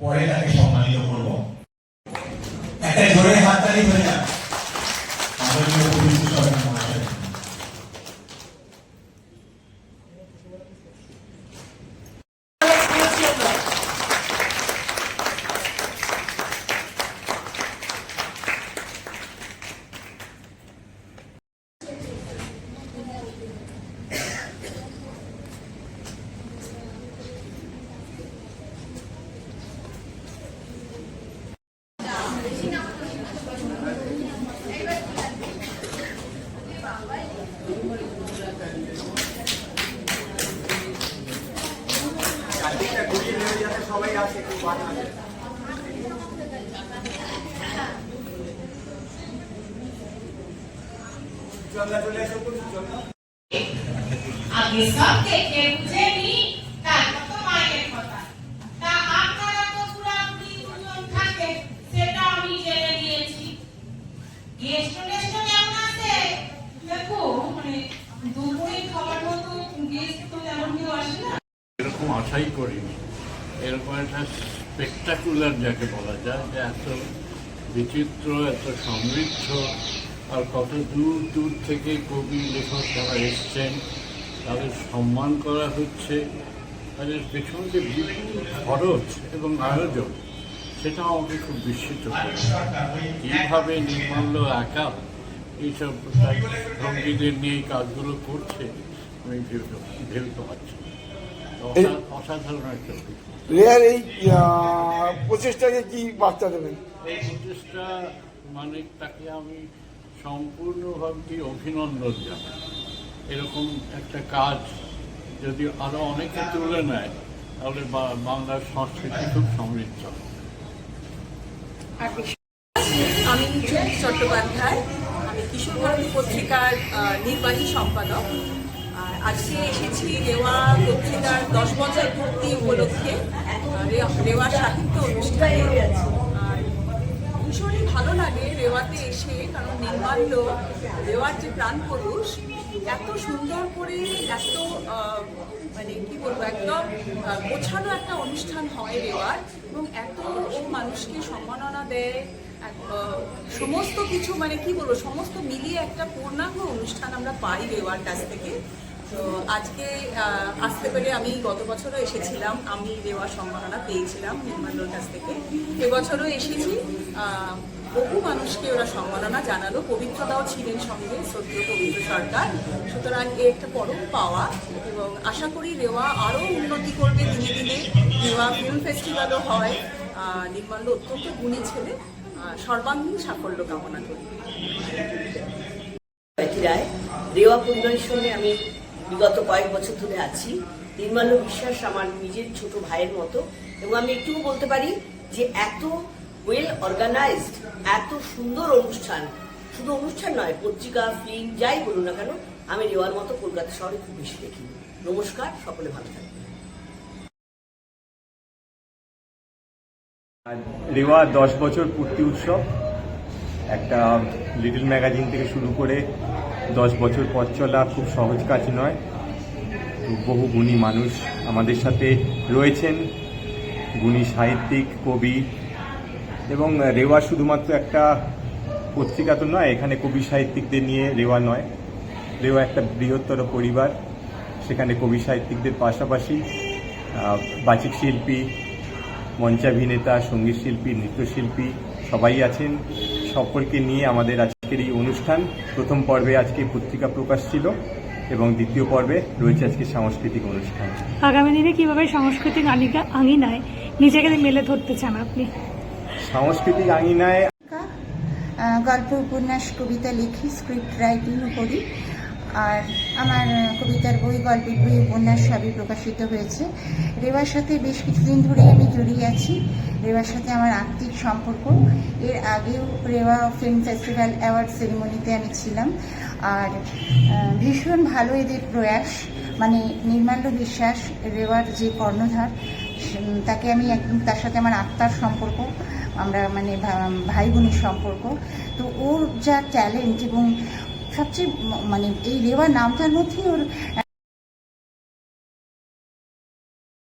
পরে তাকে সম্মানিত করব। একটা জোরে হাততালি হয়ে যাক আমাদের জন্য পবিত্র সরকার মহাশয় আগে সব দেখে বুঝে নি থাকে সেটা আমি দেখো মানে দুপুরে মতো গেস্ট তো তেমন আসে না। এরকম আশাই করিনি। এরকম একটা স্পেকটাকুলার যাকে বলা যায়, যে এত বিচিত্র, এত সমৃদ্ধ, আর কত দূর দূর থেকে কবি, লেখক যারা এসছেন, তাদের সম্মান করা হচ্ছে তাদের পেছনে যে বিপুল খরচ এবং আয়োজন সেটা আমাকে খুব বিস্মিত করে কীভাবে নির্মাল্য একা এইসব সঙ্গীদের নিয়ে কাজগুলো করছে, আমি ভেবে না। অসা- অসাধারণ একটা রেয়ার এই প্রচেষ্টাকে কি বার্তা দেবেন? প্রচেষ্টা মানে তাকে আমি সম্পূর্ণভাবে অভিনন্দন জানাই। এরকম একটা কাজ যদি আরও অনেকে তুলে নেয় তাহলে বা- বাংলার সংস্কৃতি খুব সমৃদ্ধ আমি চট্টোপাধ্যায় আমি কিশোর পত্রিকার নির্বাহী সম্পাদক। আজকে এসেছি রেওয়া পত্রিকার দশ বছর পূর্তি উপলক্ষে। রেওয়া সাহিত্য অনুষ্ঠানে। ভীষণই ভালো লাগে রেওয়াতে এসে, কারণ নির্মাল্য, রেওয়ার যে প্রাণ পুরুষ এত সুন্দর করে এত মানে কি বলব, একদম গোছানো একটা অনুষ্ঠান হয় রেওয়ার, এবং এত ও মানুষকে সম্মাননা দেয়। সমস্ত কিছু মানে কি বলব, সমস্ত মিলিয়ে একটা পূর্ণাঙ্গ অনুষ্ঠান আমরা পাই রেওয়ার কাছ থেকে। তো আজকে আসতে পেরে আমি গত বছরও এসেছিলাম, আমি রেওয়ার সম্মাননা পেয়েছিলাম নির্মাল্যর কাছ থেকে। এবছরও এসেছি বহু মানুষকে ওরা সম্মাননা জানালো, পবিত্রতাও ছিলেন সঙ্গে, শ্রদ্ধেয় পবিত্র সরকার। সুতরাং এ একটা পরম পাওয়া, এবং আশা করি রেওয়া আরও উন্নতি করবে দিনে দিনে রেওয়া ফিল্ম ফেস্টিভ্যালও হয় নির্মাল্য অত্যন্ত গুণী ছেলে। সর্বাঙ্গীন সাফল্য কামনা করি। রায় রেওয়া পরিবারের সঙ্গে আমি বিগত কয়েক বছর ধরে আছি। নির্মাল্য বিশ্বাস আমার নিজের ছোট ভাইয়ের মতো। এবং আমি একটুও বলতে পারি যে এত ওয়েল অর্গানাইজড এত সুন্দর অনুষ্ঠান, শুধু অনুষ্ঠান নয়, পত্রিকা ফিল্ম যাই বলুন না কেন, আমি রেওয়ার মতো কলকাতা শহরে খুব বেশি দেখি নমস্কার, সকলে ভালো থাকবেন রেওয়া দশ বছর পূর্তি উৎসব। একটা লিটল ম্যাগাজিন থেকে শুরু করে দশ বছর পথ চলা খুব সহজ কাজ নয়। বহু গুণী মানুষ আমাদের সাথে রয়েছেন। গুণী সাহিত্যিক, কবি এবং রেওয়া শুধুমাত্র একটা পত্রিকা তো নয়, এখানে কবি সাহিত্যিকদের নিয়ে রেওয়া নয়। রেওয়া একটা বৃহত্তর পরিবার, সেখানে কবি সাহিত্যিকদের পাশাপাশি বাচিক শিল্পী মঞ্চাভিনেতা সংগীত শিল্পী নৃত্যশিল্পী সবাই আছেন। সকলকে নিয়ে আমাদের আজকের এই অনুষ্ঠান। প্রথম পর্বে আজকে পত্রিকা প্রকাশ ছিল এবং দ্বিতীয় পর্বে রয়েছে আজকে সাংস্কৃতিক অনুষ্ঠান। আগামী দিনে কীভাবে সাংস্কৃতিক আঙিকা- আঙিনায় নিজেকে মেলে ধরতে চান আপনি? সাংস্কৃতিক আঙিনায় গল্প উপন্যাস কবিতা লিখি স্ক্রিপ্ট রাইটিংও করি। আর আমার কবিতার বই, গল্পের বই, উপন্যাস সবই প্রকাশিত হয়েছে। রেওয়ার সাথে বেশ কিছুদিন ধরেই আমি জড়িয়ে আছি। রেওয়ার সাথে আমার আত্মিক সম্পর্ক। এর আগেও রেওয়া ফিল্ম ফেস্টিভ্যাল অ্যাওয়ার্ড সেরিমনিতে আমি ছিলাম। আর ভীষণ ভালো এদের প্রয়াস। মানে নির্মাল্য বিশ্বাস রেওয়ার যে কর্ণধার তাকে আমি একদম তার সাথে আমার আত্মার সম্পর্ক, আমরা মানে ভাই বোনের সম্পর্ক। তো ওর যা ট্যালেন্ট এবং সবচেয়ে মানে এই রেওয়া নামটার মধ্যেই ওর